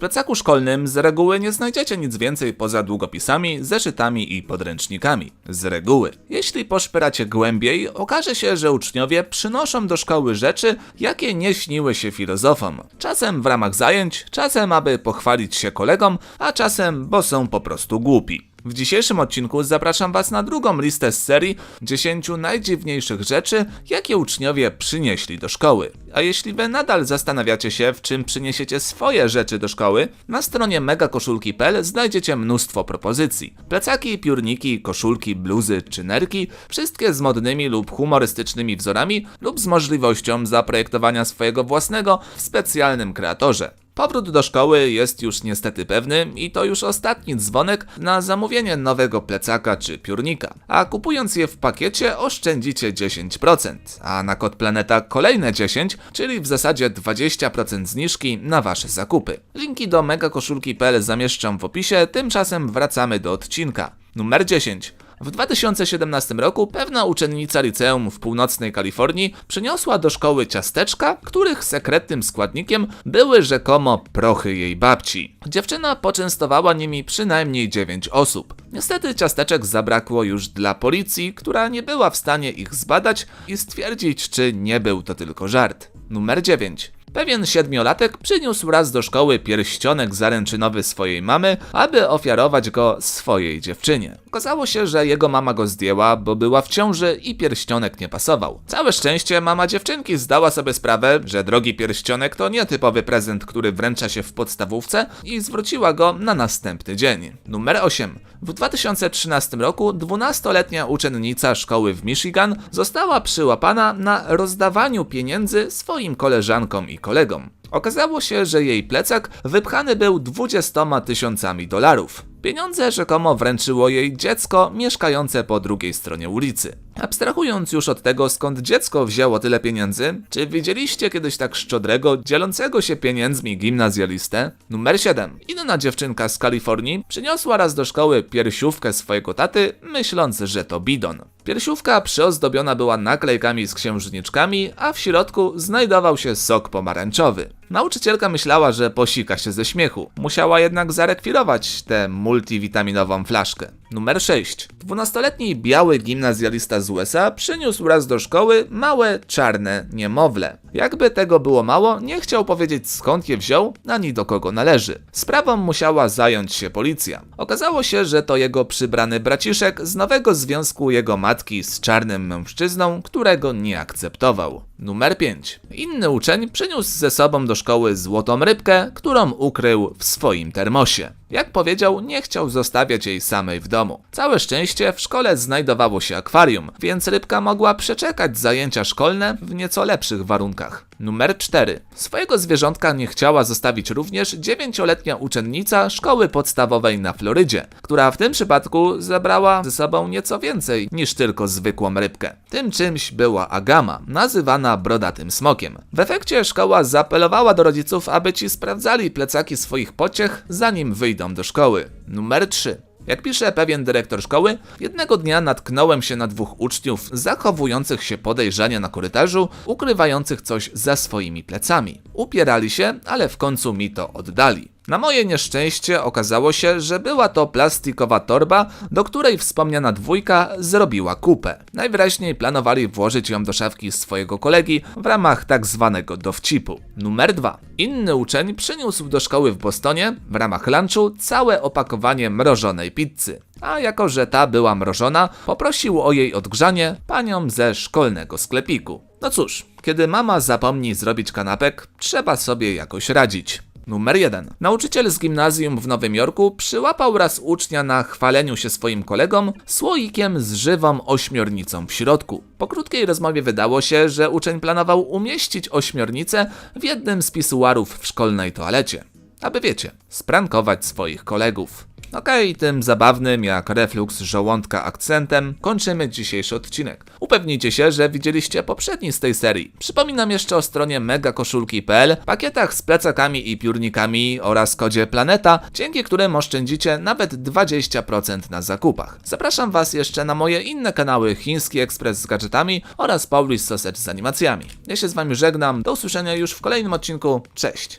plecaku szkolnym z reguły nie znajdziecie nic więcej poza długopisami, zeszytami i podręcznikami. Z reguły. Jeśli poszperacie głębiej, okaże się, że uczniowie przynoszą do szkoły rzeczy, jakie nie śniły się filozofom. Czasem w ramach zajęć, czasem aby pochwalić się kolegom, a czasem bo są po prostu głupi. W dzisiejszym odcinku zapraszam Was na drugą listę z serii 10 najdziwniejszych rzeczy, jakie uczniowie przynieśli do szkoły. A jeśli Wy nadal zastanawiacie się, w czym przyniesiecie swoje rzeczy do szkoły, na stronie megakoszulki.pl znajdziecie mnóstwo propozycji. Plecaki, piórniki, koszulki, bluzy czy nerki, wszystkie z modnymi lub humorystycznymi wzorami lub z możliwością zaprojektowania swojego własnego w specjalnym kreatorze. Powrót do szkoły jest już niestety pewny i to już ostatni dzwonek na zamówienie nowego plecaka czy piórnika. A kupując je w pakiecie oszczędzicie 10%, a na kod Planeta kolejne 10, czyli w zasadzie 20% zniżki na wasze zakupy. Linki do megakoszulki.pl zamieszczam w opisie, tymczasem wracamy do odcinka. Numer 10. W 2017 roku pewna uczennica liceum w północnej Kalifornii przyniosła do szkoły ciasteczka, których sekretnym składnikiem były rzekomo prochy jej babci. Dziewczyna poczęstowała nimi przynajmniej 9 osób. Niestety ciasteczek zabrakło już dla policji, która nie była w stanie ich zbadać i stwierdzić, czy nie był to tylko żart. Numer 9. Pewien siedmiolatek przyniósł raz do szkoły pierścionek zaręczynowy swojej mamy, aby ofiarować go swojej dziewczynie. Okazało się, że jego mama go zdjęła, bo była w ciąży i pierścionek nie pasował. Całe szczęście mama dziewczynki zdała sobie sprawę, że drogi pierścionek to nietypowy prezent, który wręcza się w podstawówce i zwróciła go na następny dzień. Numer 8. W 2013 roku 12-letnia uczennica szkoły w Michigan została przyłapana na rozdawaniu pieniędzy swoim koleżankom i kolegom. Okazało się, że jej plecak wypchany był 20 tysiącami dolarów. Pieniądze rzekomo wręczyło jej dziecko mieszkające po drugiej stronie ulicy. Abstrahując już od tego, skąd dziecko wzięło tyle pieniędzy, czy widzieliście kiedyś tak szczodrego, dzielącego się pieniędzmi gimnazjalistę? Numer 7. Inna dziewczynka z Kalifornii przyniosła raz do szkoły piersiówkę swojego taty, myśląc, że to bidon. Piersiówka przyozdobiona była naklejkami z księżniczkami, a w środku znajdował się sok pomarańczowy. Nauczycielka myślała, że posika się ze śmiechu. Musiała jednak zarekwirować tę multivitaminową flaszkę. Numer 6. 12-letni biały gimnazjalista z USA przyniósł raz do szkoły małe czarne niemowlę. Jakby tego było mało, nie chciał powiedzieć skąd je wziął, ani do kogo należy. Sprawą musiała zająć się policja. Okazało się, że to jego przybrany braciszek z nowego związku jego matki z czarnym mężczyzną, którego nie akceptował. Numer 5. Inny uczeń przyniósł ze sobą do szkoły złotą rybkę, którą ukrył w swoim termosie. Jak powiedział, nie chciał zostawiać jej samej w domu. Całe szczęście w szkole znajdowało się akwarium, więc rybka mogła przeczekać zajęcia szkolne w nieco lepszych warunkach. Numer 4. Swojego zwierzątka nie chciała zostawić również dziewięcioletnia uczennica szkoły podstawowej na Florydzie, która w tym przypadku zabrała ze sobą nieco więcej niż tylko zwykłą rybkę. Tym czymś była agama, nazywana brodatym smokiem. W efekcie szkoła zaapelowała do rodziców, aby ci sprawdzali plecaki swoich pociech, zanim wyjdą do szkoły. Numer 3. Jak pisze pewien dyrektor szkoły, jednego dnia natknąłem się na dwóch uczniów zachowujących się podejrzanie na korytarzu, ukrywających coś za swoimi plecami. Upierali się, ale w końcu mi to oddali. Na moje nieszczęście okazało się, że była to plastikowa torba, do której wspomniana dwójka zrobiła kupę. Najwyraźniej planowali włożyć ją do szafki swojego kolegi w ramach tak zwanego dowcipu. Numer 2. Inny uczeń przyniósł do szkoły w Bostonie w ramach lunchu całe opakowanie mrożonej pizzy. A jako, że ta była mrożona, poprosił o jej odgrzanie panią ze szkolnego sklepiku. No cóż, kiedy mama zapomni zrobić kanapek, trzeba sobie jakoś radzić. Numer 1. Nauczyciel z gimnazjum w Nowym Jorku przyłapał raz ucznia na chwaleniu się swoim kolegom słoikiem z żywą ośmiornicą w środku. Po krótkiej rozmowie wydało się, że uczeń planował umieścić ośmiornicę w jednym z pisuarów w szkolnej toalecie. Aby wiecie, sprankować swoich kolegów. Okej, tym zabawnym jak refluks żołądka akcentem kończymy dzisiejszy odcinek. Upewnijcie się, że widzieliście poprzedni z tej serii. Przypominam jeszcze o stronie megakoszulki.pl, pakietach z plecakami i piórnikami oraz kodzie Planeta, dzięki którym oszczędzicie nawet 20% na zakupach. Zapraszam Was jeszcze na moje inne kanały Chiński Ekspres z gadżetami oraz Polish Sausage z animacjami. Ja się z Wami żegnam, do usłyszenia już w kolejnym odcinku, cześć!